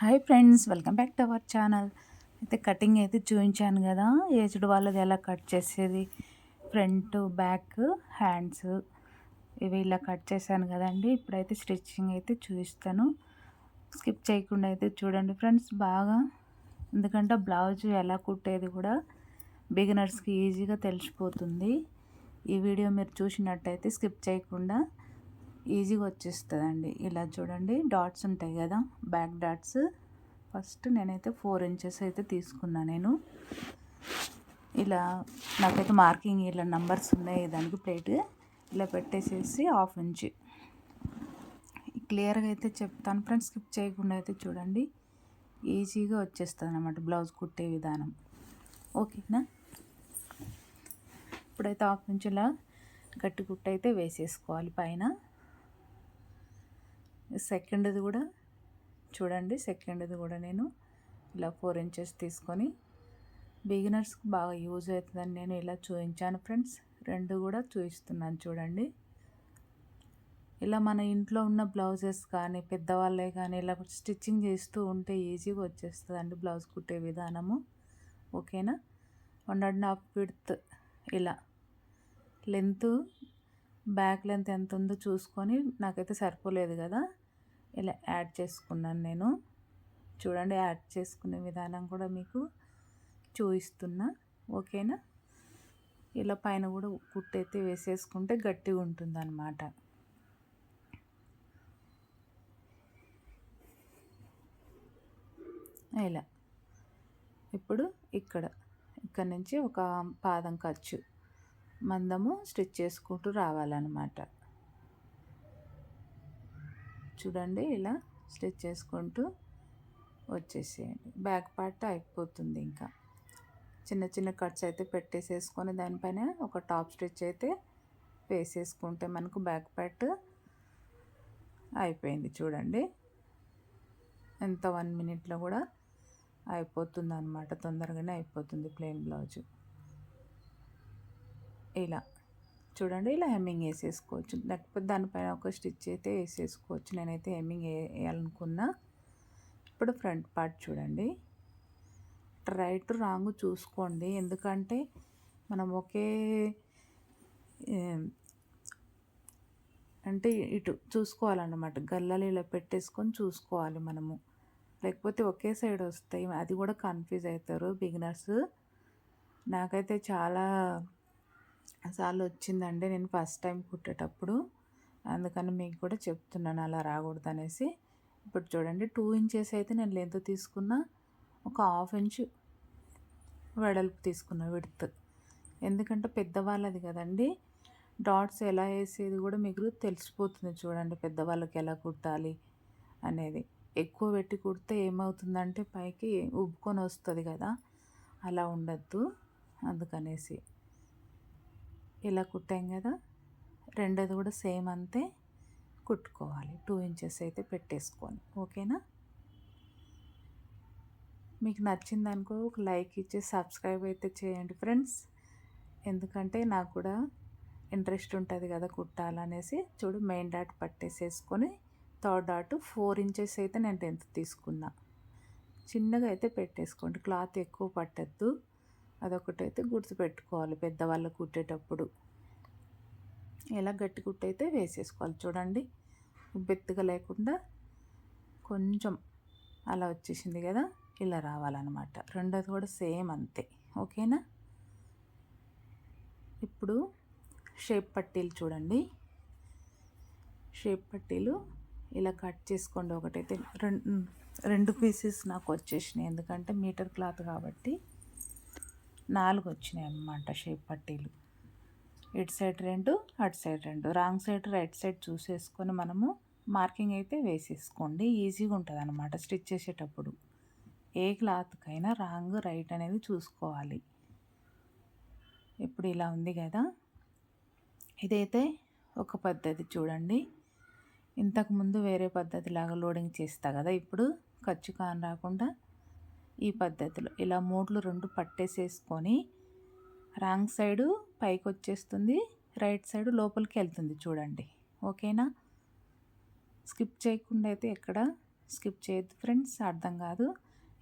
Hi friends welcome back to our channel. అయితే cutting అయితే చూపించాను కదా ఏజ్డ్ వాళ్ళది ఎలా కట్ చేసేది ఫ్రంట్ బ్యాక్ హ్యాండ్స్ ఇవి ఇలా కట్ చేశాను కదండి. ఇప్పుడైతే స్టిచ్చింగ్ అయితే చూపిస్తాను. స్కిప్ చేయకుండా అయితే చూడండి ఫ్రెండ్స్ బాగా. ఎందుకంటే బ్లౌజ్ ఎలా కుట్టేది కూడా బిగినర్స్కి ఈజీగా తెలిసిపోతుంది. ఈ వీడియో మీరు చూసినట్టయితే స్కిప్ చేయకుండా ఈజీగా వచ్చేస్తుందండి. ఇలా చూడండి డాట్స్ ఉంటాయి కదా బ్యాక్ డాట్స్. ఫస్ట్ నేనైతే ఫోర్ ఇంచెస్ అయితే తీసుకున్నా నేను. ఇలా నాకైతే మార్కింగ్ ఇలా నంబర్స్ ఉన్నాయి దానికి ప్లేట్. ఇలా పెట్టేసేసి హాఫ్ ఇంచ్. క్లియర్గా అయితే చెప్తాను ఫ్రెండ్స్ స్కిప్ చేయకుండా అయితే చూడండి. ఈజీగా వచ్చేస్తుంది అనమాట బ్లౌజ్ కుట్టే విధానం. ఓకేనా? ఇప్పుడైతే హాఫ్ ఇంచ్ ఇలా గట్టి కుట్ట అయితే వేసేసుకోవాలి పైన. సెకండ్ది కూడా చూడండి సెకండ్ది కూడా నేను ఇలా ఫోర్ ఇంచెస్ తీసుకొని బిగినర్స్కి బాగా యూజ్ అవుతుందని నేను ఇలా చూపించాను ఫ్రెండ్స్. రెండు కూడా చూపిస్తున్నాను చూడండి. ఇలా మన ఇంట్లో ఉన్న బ్లౌజెస్ కానీ పెద్దవాళ్ళే కానీ ఇలా స్టిచ్చింగ్ చేస్తూ ఉంటే ఈజీగా వచ్చేస్తుందండి బ్లౌజ్ కుట్టే విధానము. ఓకేనా? వన్ అండ్ హాఫ్ విడ్త్ ఇలా. లెంత్ బ్యాక్ లెంత్ ఎంత ఉందో చూసుకొని నాకైతే సరిపోలేదు కదా. ఇలా యాడ్ చేసుకున్నాను నేను. చూడండి యాడ్ చేసుకునే విధానం కూడా మీకు చూపిస్తున్నా. ఓకేనా? ఇలా పైన కూడా కుట్టయితే వేసేసుకుంటే గట్టిగా ఉంటుంది అన్నమాట ఇలా. ఇప్పుడు ఇక్కడ ఇక్కడ నుంచి ఒక పాదం ఖర్చు మందము స్టిచ్ చేసుకుంటూ రావాలన్నమాట. చూడండి ఇలా స్టిచ్ చేసుకుంటూ వచ్చేసేయండి. బ్యాక్ పార్ట్ అయిపోతుంది ఇంకా. చిన్న చిన్న కట్స్ అయితే పెట్టేసేసుకొని దానిపైన ఒక టాప్ స్టిచ్ అయితే వేసేసుకుంటే మనకు బ్యాక్ పార్ట్ అయిపోయింది చూడండి. ఎంత వన్ మినిట్లో కూడా అయిపోతుంది అనమాట తొందరగానే అయిపోతుంది ప్లెయిన్ బ్లౌజ్. ఇలా చూడండి ఇలా హెమ్మింగ్ వేసేసుకోవచ్చు. లేకపోతే దానిపైన ఒక స్టిచ్ అయితే వేసేసుకోవచ్చు. నేనైతే హెమ్మింగ్ వేయాలనుకున్నా. ఇప్పుడు ఫ్రంట్ పార్ట్ చూడండి. రైట్ రాంగ్ చూసుకోండి. ఎందుకంటే మనం ఒకే అంటే ఇటు చూసుకోవాలన్నమాట. గల్లలు ఇలా పెట్టేసుకొని చూసుకోవాలి మనము. లేకపోతే ఒకే సైడ్ వస్తాయి. అది కూడా కన్ఫ్యూజ్ అవుతారు బిగినర్స్. నాకైతే చాలా సార్లు వచ్చిందండి నేను ఫస్ట్ టైం కుట్టేటప్పుడు అందుకని మీకు కూడా చెప్తున్నాను అలా రాకూడదు అనేసి ఇప్పుడు చూడండి టూ ఇంచెస్ అయితే నేను లెంత్ తీసుకున్న ఒక హాఫ్ ఇంచ్ వెడల్పు తీసుకున్న విడత్. ఎందుకంటే పెద్దవాళ్ళది కదండి. డాట్స్ ఎలా వేసేది కూడా మీకు తెలిసిపోతుంది చూడండి పెద్దవాళ్ళకి ఎలా కుట్టాలి అనేది. ఎక్కువ పెట్టి కుడితే ఏమవుతుందంటే పైకి ఉబ్బుకొని వస్తుంది కదా అలా ఉండద్దు. అందుకనేసి. ఇలా కుట్టాం కదా రెండోది కూడా సేమ్ అంతే. కుట్టుకోవాలి. టూ ఇంచెస్ అయితే పెట్టేసుకొని. ఓకేనా? మీకు నచ్చిందనుకో ఒక లైక్ ఇచ్చి సబ్స్క్రైబ్ అయితే చేయండి ఫ్రెండ్స్. ఎందుకంటే నాకు కూడా ఇంట్రెస్ట్ ఉంటుంది కదా కుట్టాలనేసి. చూడు మెయిన్ డాట్ పట్టేసేసుకొని థర్డ్ డాట్ ఫోర్ ఇంచెస్ అయితే నేను టెన్త్ తీసుకున్నా. చిన్నగా అయితే పెట్టేసుకోండి. క్లాత్ ఎక్కువ పట్టద్దు. అదొకటైతే గుర్తుపెట్టుకోవాలి పెద్దవాళ్ళు కుట్టేటప్పుడు. ఎలా గట్టి కుట్టయితే వేసేసుకోవాలి. చూడండి బెత్తగా లేకుండా కొంచెం అలా వచ్చేసింది కదా ఇలా రావాలన్నమాట. రెండోది కూడా సేమ్ అంతే ఓకేనా? ఇప్పుడు షేప్ పట్టీలు చూడండి. షేప్ పట్టీలు ఇలా కట్ చేసుకోండి ఒకటైతే. రెండు రెండు పీసెస్ నాకు వచ్చేసినాయి ఎందుకంటే మీటర్ క్లాత్ కాబట్టి. నాలుగు వచ్చినాయి అన్నమాట షేప్ పట్టీలు. ఇటు సైడ్ రెండు అటు సైడ్ రెండు. రాంగ్ సైడ్ రైట్ సైడ్ చూసేసుకొని మనము మార్కింగ్ అయితే వేసేసుకోండి. ఈజీగా ఉంటుంది అనమాట స్టిచ్ చేసేటప్పుడు. ఏ క్లాత్కైనా రాంగ్ రైట్ అనేది చూసుకోవాలి. ఇప్పుడు ఇలా ఉంది కదా. ఇదైతే ఒక పద్ధతి చూడండి. ఇంతకుముందు వేరే పద్ధతి లాగా లోడింగ్ చేస్తా కదా. ఇప్పుడు ఖర్చు కాని రాకుండా ఈ పద్ధతిలో. ఇలా మూట్లు రెండు పట్టేసేసుకొని రాంగ్ సైడు పైకి వచ్చేస్తుంది రైట్ సైడ్ లోపలికి వెళ్తుంది చూడండి. ఓకేనా? స్కిప్ చేయకుండా అయితే ఎక్కడ స్కిప్ చేయొద్దు ఫ్రెండ్స్ అర్థం కాదు.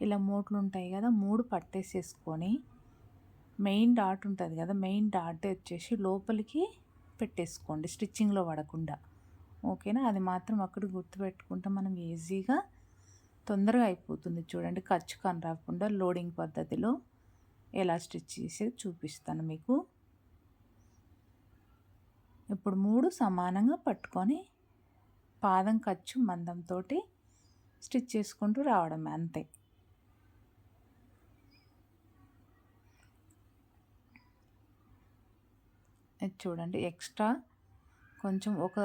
ఇలా మూట్లు ఉంటాయి కదా మూడు పట్టేసేసుకొని మెయిన్ డాట్ ఉంటుంది కదా మెయిన్ డాట్ వచ్చేసి లోపలికి పెట్టేసుకోండి స్టిచ్చింగ్లో పడకుండా. ఓకేనా? అది మాత్రం అక్కడ గుర్తుపెట్టుకుంటే మనం ఈజీగా తొందరగా అయిపోతుంది చూడండి. ఖర్చు కాని రాకుండా లోడింగ్ పద్ధతిలో ఎలా స్టిచ్ చేసి చూపిస్తాను మీకు. ఇప్పుడు మూడు సమానంగా పట్టుకొని పాదం ఖర్చు మందంతో స్టిచ్ చేసుకుంటూ రావడం అంతే. చూడండి. ఎక్స్ట్రా కొంచెం ఒక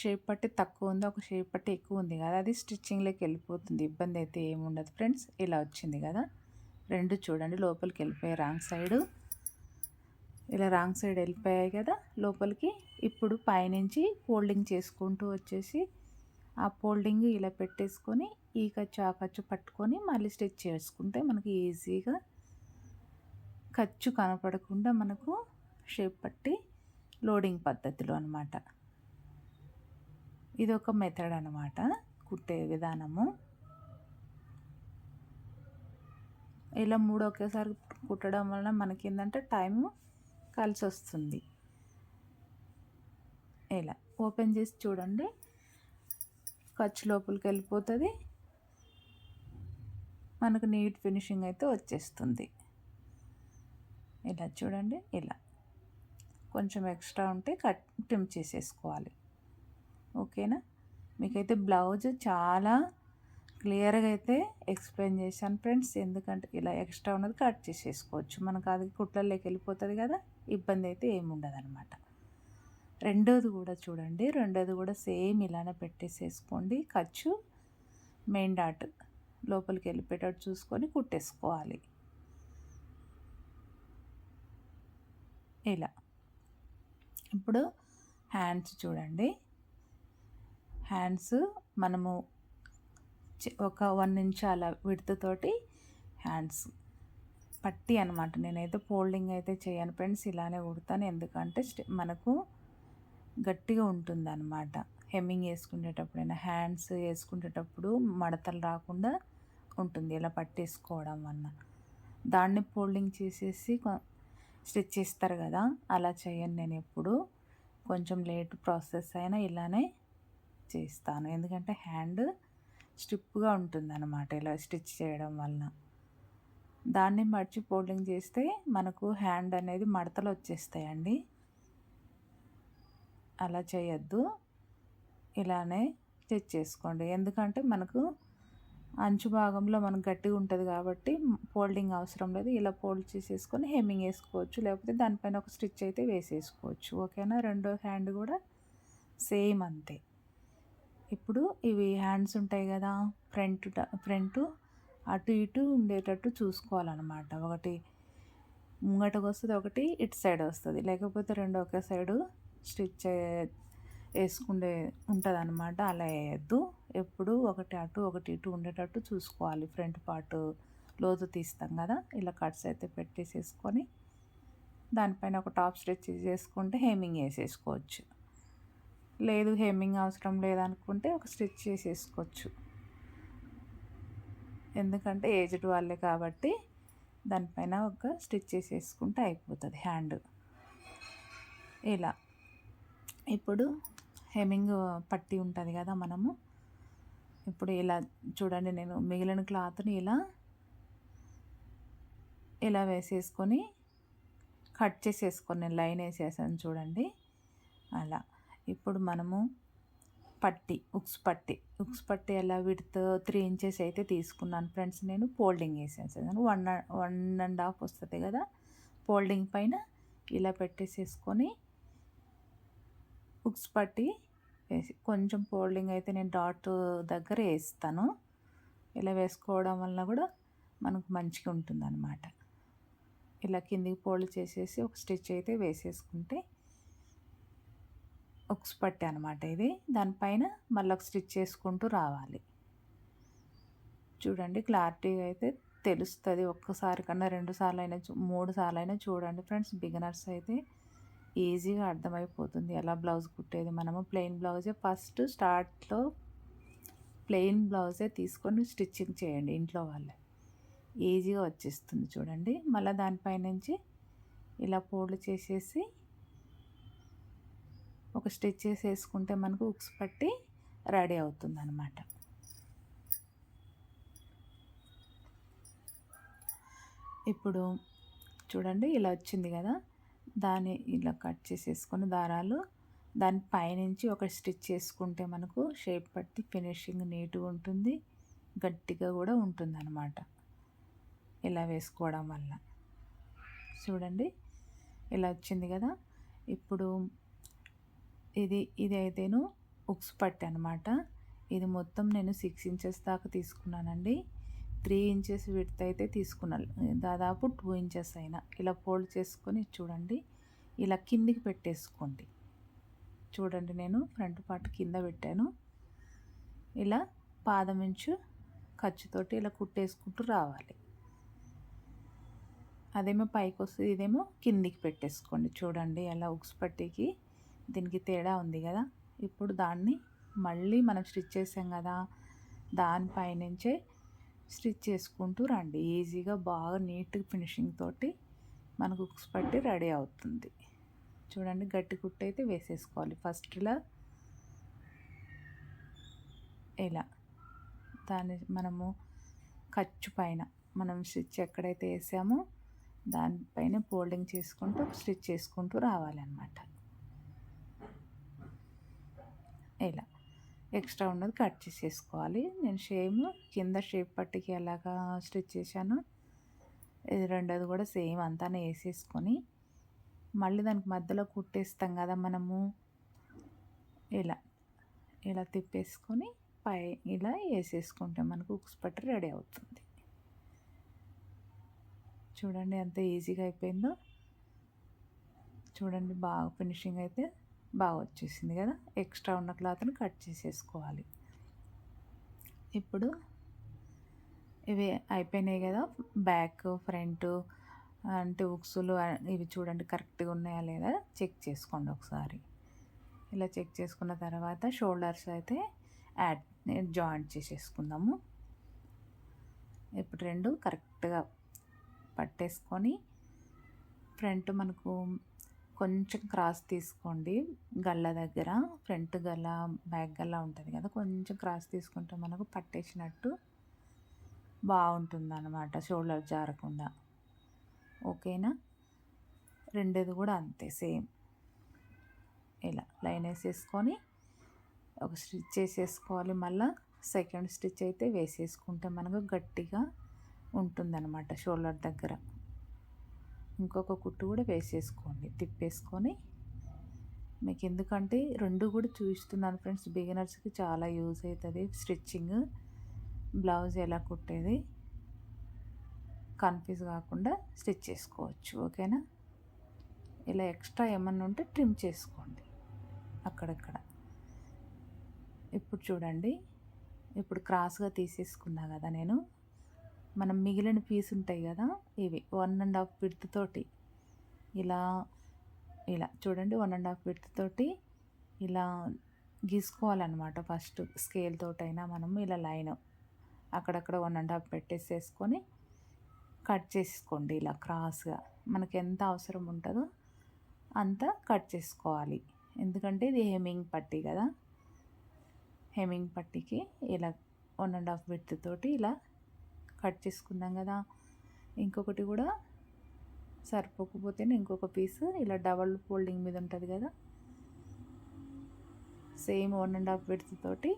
షేప్ పట్టి తక్కువ ఉంది ఒక షేప్ పట్టి ఎక్కువ ఉంది కదా అది స్టిచ్చింగ్లోకి వెళ్ళిపోతుంది. ఇబ్బంది అయితే ఏముండదు ఫ్రెండ్స్ ఇలా వచ్చింది కదా. రెండు చూడండి లోపలికి వెళ్ళిపోయాయి రాంగ్ సైడు. ఇలా రాంగ్ సైడ్ వెళ్ళిపోయాయి కదా లోపలికి. ఇప్పుడు పైనుంచి ఫోల్డింగ్ చేసుకుంటూ వచ్చేసి ఆ ఫోల్డింగ్ ఇలా పెట్టేసుకొని ఈ ఖర్చు ఆ ఖర్చు పట్టుకొని మళ్ళీ స్టిచ్ చేసుకుంటే మనకి ఈజీగా ఖర్చు కనపడకుండా మనకు షేప్ పట్టి లోడింగ్ పద్ధతిలో అనమాట ఇది ఒక మెథడ్ అనమాట కుట్టే విధానము. ఇలా మూడు ఒకేసారి కుట్టడం వలన మనకి ఏంటంటే టైం కలిసి వస్తుంది ఇలా ఓపెన్ చేసి చూడండి. ఖర్చు లోపలికి వెళ్ళిపోతుంది మనకు నీట్ ఫినిషింగ్ అయితే వచ్చేస్తుంది. ఇలా చూడండి. ఇలా కొంచెం ఎక్స్ట్రా ఉంటే కట్ ట్రిమ్ చేసేసుకోవాలి. ఓకేనా? మీకైతే బ్లౌజ్ చాలా క్లియర్గా అయితే ఎక్స్ప్లెయిన్ చేశాను ఫ్రెండ్స్. ఎందుకంటే ఇలా ఎక్స్ట్రా ఉన్నది కట్ చేసేసుకోవచ్చు. మనకు అది కుట్లలోకి వెళ్ళిపోతుంది కదా ఇబ్బంది అయితే ఏముండదు అనమాట రెండోది కూడా చూడండి రెండోది కూడా సేమ్ ఇలానే పెట్టేసేసుకోండి. ఖర్చు మెయిన్ డాట్ లోపలికి వెళ్ళిపోయేటట్టు చూసుకొని కుట్టేసుకోవాలి. ఇలా. ఇప్పుడు హ్యాండ్స్ చూడండి. హ్యాండ్స్ మనము ఒక వన్ ఇంచ్ అలా విడుతతోటి హ్యాండ్స్. పట్టి అనమాట నేనైతే ఫోల్డింగ్ అయితే చేయను ఫ్రెండ్స్ ఇలానే కుడతాను ఎందుకంటే మనకు గట్టిగా ఉంటుంది అనమాట హెమ్మింగ్ వేసుకునేటప్పుడైనా హ్యాండ్స్ వేసుకునేటప్పుడు మడతలు రాకుండా ఉంటుంది. ఇలా పట్టేసుకోవడం వల్ల. దాన్ని ఫోల్డింగ్ చేసేసి స్టిచ్ చేస్తారు కదా అలా చేయను నేను ఎప్పుడు. కొంచెం లేట్ ప్రాసెస్ అయినా ఇలానే చేస్తాను. ఎందుకంటే హ్యాండ్ స్టిప్గా ఉంటుందన్నమాట. ఇలా స్టిచ్ చేయడం వలన. దాన్ని మర్చి ఫోల్డింగ్ చేస్తే మనకు హ్యాండ్ అనేది మడతలు వచ్చేస్తాయండి అలా చేయొద్దు. ఇలానే స్టిచ్ చేసుకోండి. ఎందుకంటే మనకు అంచు భాగంలో మనకు గట్టిగా ఉంటుంది కాబట్టి ఫోల్డింగ్ అవసరం లేదు. ఇలా ఫోల్డ్ చేసేసుకొని హెమ్మింగ్ వేసుకోవచ్చు. లేకపోతే దానిపైన ఒక స్టిచ్ అయితే వేసేసుకోవచ్చు. ఓకేనా? రెండో హ్యాండ్ కూడా సేమ్ అంతే. ఇప్పుడు ఇవి హ్యాండ్స్ ఉంటాయి కదా ఫ్రంట్ ఫ్రంట్ అటు ఇటు ఉండేటట్టు చూసుకోవాలన్నమాట. ఒకటి ముంగటకు వస్తుంది ఒకటి ఇటు సైడ్ వస్తుంది. లేకపోతే రెండు ఒకే సైడు స్టిచ్ వేసుకుండే ఉంటుంది అనమాట అలా వేయద్దు. ఎప్పుడు ఒకటి అటు ఒకటి ఇటు ఉండేటట్టు చూసుకోవాలి. ఫ్రంట్ పార్ట్ లోతు తీస్తాం కదా ఇలా కట్స్ అయితే పెట్టేసేసుకొని దానిపైన ఒక టాప్ స్టిచ్ చేసుకుంటే హేమింగ్ వేసేసుకోవచ్చు. లేదు హెమ్మింగ్ అవసరం లేదనుకుంటే ఒక స్టిచ్ చేసేసుకోవచ్చు. ఎందుకంటే ఏజ్డ్ వాళ్ళే కాబట్టి దానిపైన ఒక స్టిచ్ చేసేసుకుంటే అయిపోతుంది హ్యాండ్. ఇలా. ఇప్పుడు హెమ్మింగ్ పట్టి ఉంటుంది కదా మనము. ఇప్పుడు ఇలా చూడండి నేను మిగిలిన క్లాత్ని ఇలా ఇలా వేసేసుకొని కట్ చేసేసుకొని నేను లైన్ వేసేసాను చూడండి. అలా. ఇప్పుడు మనము పట్టి ఉక్స్ పట్టి. ఉక్స్ పట్టి ఎలా విడత త్రీ ఇంచెస్ అయితే తీసుకున్నాను ఫ్రెండ్స్. నేను ఫోల్డింగ్ వేసేసాను వన్ వన్ అండ్ హాఫ్ వస్తుంది కదా? ఫోల్డింగ్ పైన ఇలా పెట్టేసేసుకొని ఉక్స్ పట్టి వేసి కొంచెం ఫోల్డింగ్ అయితే నేను డాట్ దగ్గర వేస్తాను. ఇలా వేసుకోవడం వల్ల కూడా మనకు మంచిగా ఉంటుంది అనమాట ఇలా కిందికి ఫోల్డ్ చేసేసి ఒక స్టిచ్ అయితే వేసేసుకుంటే ఉక్స్ పట్టి అనమాట ఇది. దానిపైన మళ్ళీ ఒక స్టిచ్ చేసుకుంటూ రావాలి. చూడండి క్లారిటీగా అయితే తెలుస్తుంది. ఒక్కసారి కన్నా రెండు సార్లు అయినా మూడు సార్లు అయినా చూడండి ఫ్రెండ్స్. బిగినర్స్ అయితే ఈజీగా అర్థమైపోతుంది ఎలా బ్లౌజ్ కుట్టేది. మనము ప్లెయిన్ బ్లౌజే ఫస్ట్ స్టార్ట్లో ప్లెయిన్ బ్లౌజే తీసుకొని స్టిచ్చింగ్ చేయండి ఇంట్లో వాళ్ళే. ఈజీగా వచ్చేస్తుంది చూడండి. మళ్ళీ దానిపై నుంచి ఇలా పోళ్ళు చేసేసి ఒక స్టిచ్చెస్ వేసుకుంటే మనకు ఉక్స్ పట్టి రెడీ అవుతుంది అనమాట ఇప్పుడు చూడండి ఇలా వచ్చింది కదా దాన్ని ఇలా కట్ చేసేసుకొని దారాలు దాని పైనుంచి ఒక స్టిచ్ చేసుకుంటే మనకు షేప్ పట్టి ఫినిషింగ్ నీట్గా ఉంటుంది గట్టిగా కూడా ఉంటుంది అనమాట ఇలా వేసుకోవడం వల్ల. చూడండి ఇలా వచ్చింది కదా. ఇప్పుడు ఇది ఇది అయితేను ఉక్స్ పట్టి అనమాట ఇది మొత్తం నేను సిక్స్ ఇంచెస్ దాకా తీసుకున్నానండి. త్రీ ఇంచెస్ విడత అయితే తీసుకున్నాను దాదాపు టూ ఇంచెస్ అయినా. ఇలా ఫోల్డ్ చేసుకొని చూడండి. ఇలా కిందికి పెట్టేసుకోండి. చూడండి నేను ఫ్రంట్ పార్ట్ కింద పెట్టాను. ఇలా పాదం ఇంచు ఖర్చుతోటి ఇలా కుట్టేసుకుంటూ రావాలి. అదేమో పైకి వస్తుంది ఇదేమో కిందికి పెట్టేసుకోండి. చూడండి అలా ఉక్స్ పట్టికి దీనికి తేడా ఉంది కదా. ఇప్పుడు దాన్ని మళ్ళీ మనం స్టిచ్ చేసాం కదా. దానిపైనుంచే స్టిచ్ చేసుకుంటూ రండి. ఈజీగా బాగా నీట్గా ఫినిషింగ్ తోటి మనకు హుక్స్ పట్టి రెడీ అవుతుంది. చూడండి గట్టి కుట్టు అయితే వేసేసుకోవాలి. ఫస్ట్ ఇలా ఇలా. దాన్ని మనము ఖర్చు పైన మనం స్టిచ్ ఎక్కడైతే వేసామో దానిపైన ఫోల్డింగ్ చేసుకుంటూ స్టిచ్ చేసుకుంటూ రావాలన్నమాట. ఇలా ఎక్స్ట్రా ఉన్నది కట్ చేసేసుకోవాలి. నేను షేమ్ కింద షేప్ పట్టికి ఎలాగా స్టిచ్ చేశాను ఇది రెండోది కూడా సేమ్ అంతానే వేసేసుకొని మళ్ళీ దానికి మధ్యలో కుట్టేస్తాం కదా మనము. ఇలా ఇలా తిప్పేసుకొని పై ఇలా వేసేసుకుంటే మనకు ఉక్స్ పట్టు రెడీ అవుతుంది. చూడండి ఎంత ఈజీగా అయిపోయిందో. చూడండి బాగా ఫినిషింగ్ అయితే బాగా వచ్చేసింది కదా? ఎక్స్ట్రా ఉన్న క్లాత్ని కట్ చేసేసుకోవాలి. ఇప్పుడు ఇవి అయిపోయినాయి కదా? బ్యాక్ ఫ్రంట్ అంటే ఉక్సులు ఇవి చూడండి కరెక్ట్గా ఉన్నాయా లేదా? చెక్ చేసుకోండి ఒకసారి. ఇలా చెక్ చేసుకున్న తర్వాత షోల్డర్స్ అయితే యాడ్ జాయింట్ చేసేసుకుందాము. ఇప్పుడు రెండు కరెక్ట్గా పట్టేసుకొని ఫ్రంట్ మనకు కొంచెం క్రాస్ తీసుకోండి. గల్ల దగ్గర ఫ్రంట్ గల్ల బ్యాక్ గల్ల ఉంటుంది కదా కొంచెం క్రాస్ తీసుకుంటే మనకు పట్టేసినట్టు బాగుంటుంది అనమాట షోల్డర్ జారకుండా. ఓకేనా? రెండేది కూడా అంతే సేమ్. ఇలా లైన్ వేసేసుకొని ఒక స్టిచ్ వేసేసుకోవాలి మళ్ళీ సెకండ్ స్టిచ్ అయితే వేసేసుకుంటే మనకు గట్టిగా ఉంటుందన్నమాట షోల్డర్ దగ్గర. ఇంకొక కుట్టు కూడా వేసేసుకోండి. తిప్పేసుకొని మీకు ఎందుకంటే రెండు కూడా చూస్తున్నాను ఫ్రెండ్స్. బిగినర్స్కి చాలా యూజ్ అవుతుంది. స్టిచ్చింగ్ బ్లౌజ్ ఎలా కుట్టేది కన్ఫ్యూజ్ కాకుండా స్టిచ్ చేసుకోవచ్చు. ఓకేనా? ఇలా ఎక్స్ట్రా ఏమన్నా ఉంటే ట్రిమ్ చేసుకోండి అక్కడక్కడ. ఇప్పుడు చూడండి. ఇప్పుడు క్రాస్గా తీసేసుకున్నా కదా నేను. మనం మిగిలిన పీస్ ఉంటాయి కదా ఇవి వన్ అండ్ హాఫ్ విడ్త్ తోటి. ఇలా ఇలా చూడండి వన్ అండ్ హాఫ్ విడ్త్ తోటి ఇలా గీసుకోవాలన్నమాట ఫస్ట్ స్కేల్ తోటైనా మనం ఇలా లైన్ అక్కడక్కడ వన్ అండ్ హాఫ్ పెట్టేసేసుకొని కట్ చేసుకోండి ఇలా క్రాస్గా మనకి ఎంత అవసరం ఉంటుందో అంత కట్ చేసుకోవాలి. ఎందుకంటే ఇది హెమింగ్ పట్టీ కదా. హెమింగ్ పట్టీకి ఇలా వన్ అండ్ హాఫ్ విడ్త్ తోటి ఇలా కట్ చేసుకున్నాం కదా. ఇంకొకటి కూడా సరిపోకపోతే ఇంకొక పీస్ ఇలా డబల్ ఫోల్డింగ్ మీద ఉంటుంది కదా. Same one and half width తోటి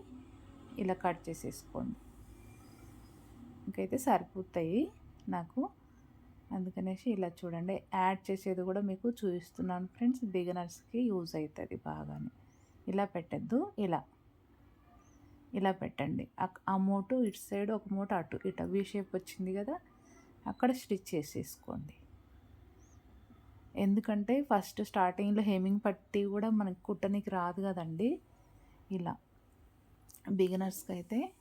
ఇలా కట్ చేసేసుకోండి. ఇంకైతే సరిపోతాయి నాకు. అందుకనేసి ఇలా చూడండి యాడ్ చేసేది కూడా మీకు చూపిస్తున్నాను ఫ్రెండ్స్. బిగినర్స్కి యూజ్ అవుతుంది బాగానే. ఇలా పెట్టద్దు ఇలా. ఇలా పెట్టండి. ఆ మూట ఇటు సైడ్ ఒక మూట అటు ఇటు వీ షేప్ వచ్చింది కదా అక్కడ స్టిచ్ చేసేసుకోండి. ఎందుకంటే ఫస్ట్ స్టార్టింగ్లో హెమింగ్ పట్టి కూడా మనకి కుట్టనికి రాదు కదండి. ఇలా బిగినర్స్కి అయితే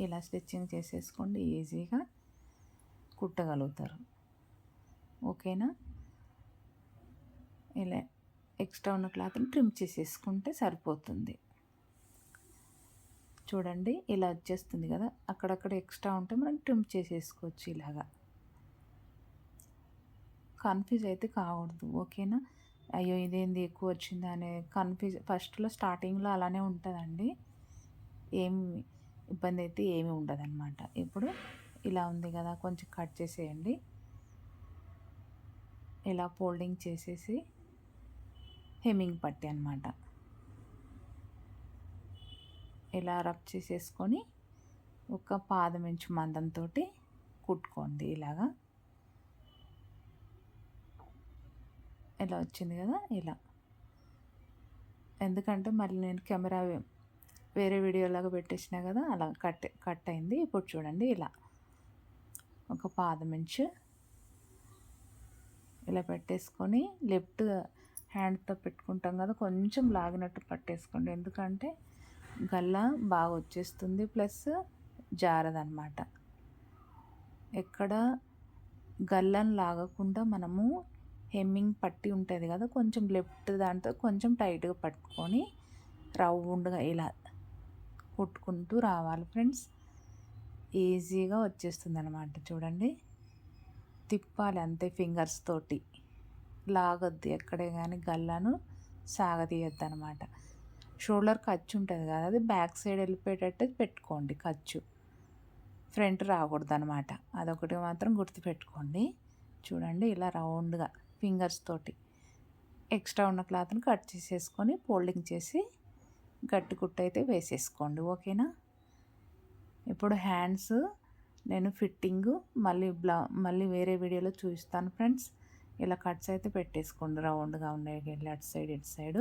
ఇలా స్టిచ్చింగ్ చేసేసుకోండి. ఈజీగా కుట్టగలుగుతారు. ఓకేనా? ఇలా ఎక్స్ట్రా ఉన్న క్లాత్ని ట్రిమ్ చేసేసుకుంటే సరిపోతుంది. చూడండి ఇలా వచ్చేస్తుంది కదా. అక్కడక్కడ ఎక్స్ట్రా ఉంటే మనం ట్రిమ్ చేసేసుకోవచ్చు ఇలాగా. కన్ఫ్యూజ్ అయితే కాకూడదు ఓకేనా? అయ్యో ఇదేంది ఎక్కువ వచ్చింది అనే కన్ఫ్యూజ్ ఫస్ట్లో స్టార్టింగ్లో అలానే ఉంటుందండి. ఏం ఇబ్బంది అయితే ఏమీ ఉండదన్నమాట. ఇప్పుడు ఇలా ఉంది కదా కొంచెం కట్ చేసేయండి. ఇలా ఫోల్డింగ్ చేసేసి హెమ్మింగ్ పట్టి అనమాట ఇలా రబ్ చేసేసుకొని ఒక పాదం ఇంచు మందంతో కుట్టుకోండి ఇలాగా. ఇలా వచ్చింది కదా ఇలా. ఎందుకంటే మళ్ళీ నేను కెమెరా వేరే వీడియోలాగా పెట్టేసిన కదా అలా కట్ కట్ అయింది. ఇప్పుడు చూడండి ఇలా. ఒక పాదం ఇంచు ఇలా పెట్టేసుకొని లెఫ్ట్ హ్యాండ్తో పెట్టుకుంటాం కదా కొంచెం లాగినట్టు పట్టేసుకోండి. ఎందుకంటే గల్ల బాగా వచ్చేస్తుంది. ప్లస్ జారదనమాట ఎక్కడ గల్లను లాగకుండా మనము హెమ్మింగ్ పట్టి ఉంటుంది కదా కొంచెం లెఫ్ట్ దాంతో కొంచెం టైట్గా పట్టుకొని రౌండ్గా ఇలా కుట్టుకుంటూ రావాలి ఫ్రెండ్స్. ఈజీగా వచ్చేస్తుంది అనమాట చూడండి. తిప్పాలి అంతే ఫింగర్స్ తోటి. లాగొద్దు ఎక్కడే కానీ గల్లను సాగదీయద్దు అనమాట షోల్డర్ ఖర్చు ఉంటుంది కదా అది బ్యాక్ సైడ్ వెళ్ళిపోయేటట్టు పెట్టుకోండి ఖర్చు. ఫ్రంట్ రాకూడదు అనమాట అదొకటి మాత్రం గుర్తుపెట్టుకోండి. చూడండి ఇలా రౌండ్గా ఫింగర్స్ తోటి. ఎక్స్ట్రా ఉన్న క్లాత్ని కట్ చేసేసుకొని ఫోల్డింగ్ చేసి గట్టి కుట్టు అయితే వేసేసుకోండి ఓకేనా? ఇప్పుడు హ్యాండ్స్ నేను ఫిట్టింగ్ మళ్ళీ బ్లా మళ్ళీ వేరే వీడియోలో చూపిస్తాను ఫ్రెండ్స్. ఇలా కట్స్ అయితే పెట్టేసుకోండి రౌండ్గా ఉన్నాయి అటు సైడ్ ఇటు సైడ్.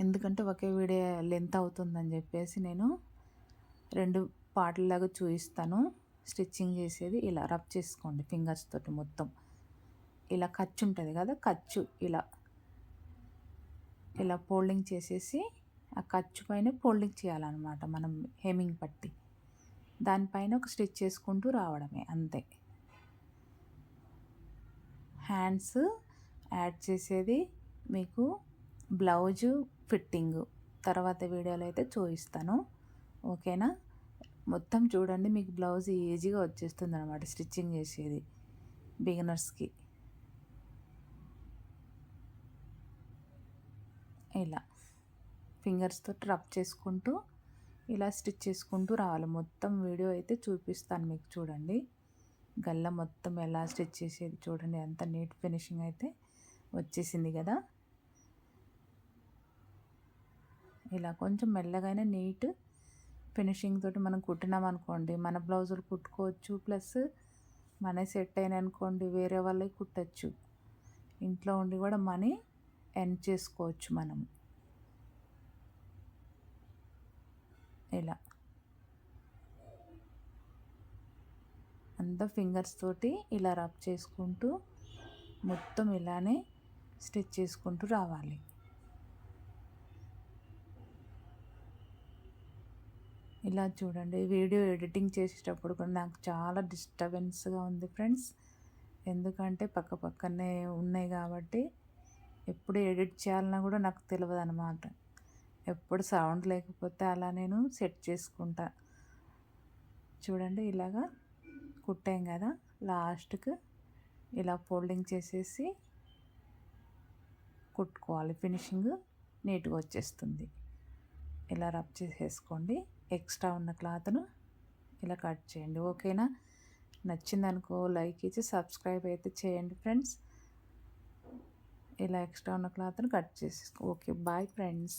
ఎందుకంటే ఒకే వీడియో లెంత్ అవుతుందని చెప్పేసి నేను రెండు పాటల్లాగా చూపిస్తాను స్టిచ్చింగ్ చేసేది ఇలా రబ్ చేసుకోండి ఫింగర్స్ తోటి మొత్తం. ఇలా ఖర్చు ఉంటుంది కదా ఖర్చు ఇలా. ఇలా ఫోల్డింగ్ చేసేసి ఆ ఖర్చు పైన ఫోల్డింగ్ చేయాలన్నమాట మనం హెమింగ్ పట్టి. దానిపైన ఒక స్టిచ్ చేసుకుంటూ రావడమే అంతే. హ్యాండ్స్ యాడ్ చేసేది మీకు బ్లౌజు ఫిట్టింగ్. తర్వాత వీడియోలో అయితే చూపిస్తాను. ఓకేనా? మొత్తం చూడండి మీకు బ్లౌజ్ ఈజీగా వచ్చేస్తుంది అనమాట స్టిచ్చింగ్ చేసేది బిగినర్స్కి. ఇలా ఫింగర్స్తో రబ్ చేసుకుంటూ ఇలా స్టిచ్ చేసుకుంటూ రావాలి. మొత్తం వీడియో అయితే చూపిస్తాను మీకు చూడండి. గల్ల మొత్తం ఎలా స్టిచ్ చేసేది చూడండి. ఎంత నీట్ ఫినిషింగ్ అయితే వచ్చేసింది కదా. ఇలా కొంచెం మెల్లగానే నీట్ ఫినిషింగ్ తోటి మనం కుట్టినాం అనుకోండి మన బ్లౌజులు కుట్టుకోవచ్చు ప్లస్ మనీ సెట్ అయిన అనుకోండి వేరే వాళ్ళకి కుట్టచ్చు. ఇంట్లో ఉండి కూడా మనీ ఎండ్ చేసుకోవచ్చు మనం. ఇలా. అంతా ఫింగర్స్ తోటి ఇలా రబ్ చేసుకుంటూ మొత్తం ఇలానే స్టిచ్ చేసుకుంటూ రావాలి. ఇలా చూడండి. వీడియో ఎడిటింగ్ చేసేటప్పుడు కూడా నాకు చాలా డిస్టర్బెన్స్గా ఉంది ఫ్రెండ్స్. ఎందుకంటే పక్క పక్కనే ఉన్నాయి కాబట్టి ఎప్పుడు ఎడిట్ చేయాలన్నా కూడా నాకు తెలియదు అనమాట ఎప్పుడు సౌండ్ లేకపోతే అలా నేను సెట్ చేసుకుంటా. చూడండి ఇలాగా కుట్టాం కదా. లాస్ట్కి ఇలా ఫోల్డింగ్ చేసేసి కుట్టుకోవాలి. ఫినిషింగ్ నీట్గా వచ్చేస్తుంది. ఇలా రబ్ చేసేసుకోండి. ఎక్స్ట్రా ఉన్న క్లాత్ను ఇలా కట్ చేయండి. ఓకేనా? నచ్చిందనుకో లైక్ ఇచ్చి సబ్స్క్రైబ్ అయితే చేయండి ఫ్రెండ్స్. ఇలా ఎక్స్ట్రా ఉన్న క్లాత్ని కట్ చేసేసుకో. Okay bye friends.